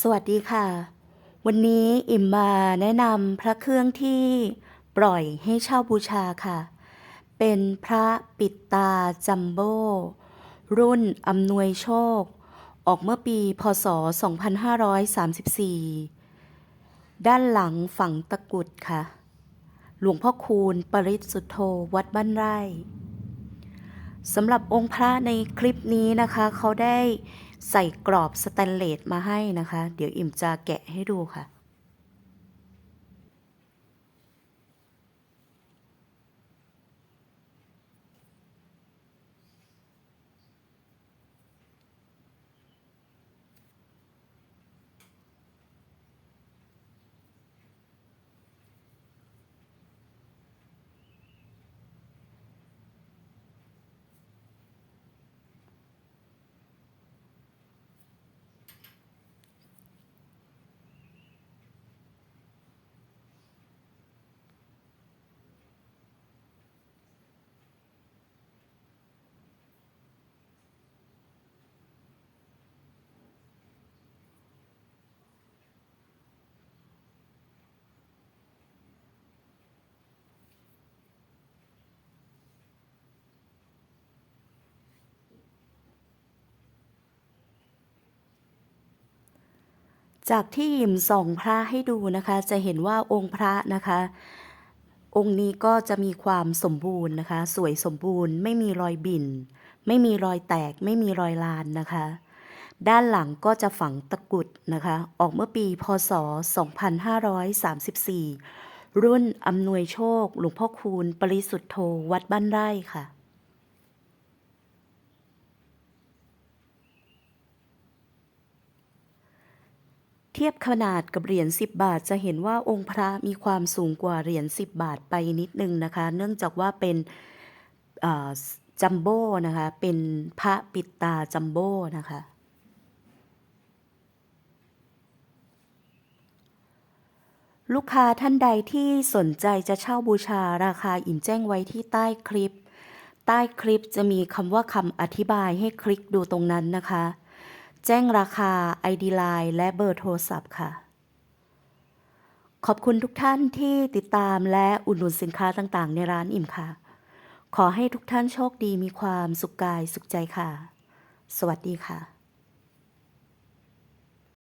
สวัสดีค่ะ วันนี้อิ่มมาแนะนำพระเครื่องที่ปล่อยให้เช่าบูชาค่ะ เป็นพระปิดตาจัมโบ้รุ่นอำนวยโชค ออกเมื่อปีพศ 2534 ด้านหลังฝังตะกุดค่ะ หลวงพ่อคูณปริสุทธโธวัดบ้านไร่สำหรับองค์พระในคลิปนี้นะคะ เขาได้ ใส่กรอบสแตนเลสมาให้นะคะ เดี๋ยวอิ่มจะแกะให้ดูค่ะ จากที่หยิมส่องพระให้ดูนะคะ จะเห็นว่าองค์พระนะคะ องค์นี้ก็จะมีความสมบูรณ์นะคะ สวยสมบูรณ์ ไม่มีรอยบิ่น ไม่มีรอยแตก ไม่มีรอยลานนะคะ ด้านหลังก็จะฝังตะกุดนะคะ ออกเมื่อปีพศ 2534 รุ่นอำนวยโชค หลวงพ่อคูณ ปริสุทธโธ วัดบ้านไร่ค่ะ เทียบขนาดกับเหรียญ10 บาท จะเห็นว่าองค์พระมีความสูงกว่าเหรียญ10 บาทไปนิดนึงนะคะ เนื่องจากว่าเป็นจัมโบ้นะคะ เป็นพระปิดตาจัมโบ้นะคะลูกค้าท่านใดที่สนใจจะเช่าบูชาราคาอิ่มแจ้งไว้ที่ใต้คลิป ใต้คลิปจะมีคำว่าคำอธิบายให้คลิกดูตรงนั้นนะคะ แจ้งราคา ID Line และเบอร์โทรศัพท์ค่ะ ขอบคุณทุกท่านที่ติดตามและอุดหนุนสินค้าต่างๆ ในร้านอิ่มค่ะ ขอให้ทุกท่านโชคดีมีความสุขกายสุขใจค่ะ สวัสดีค่ะ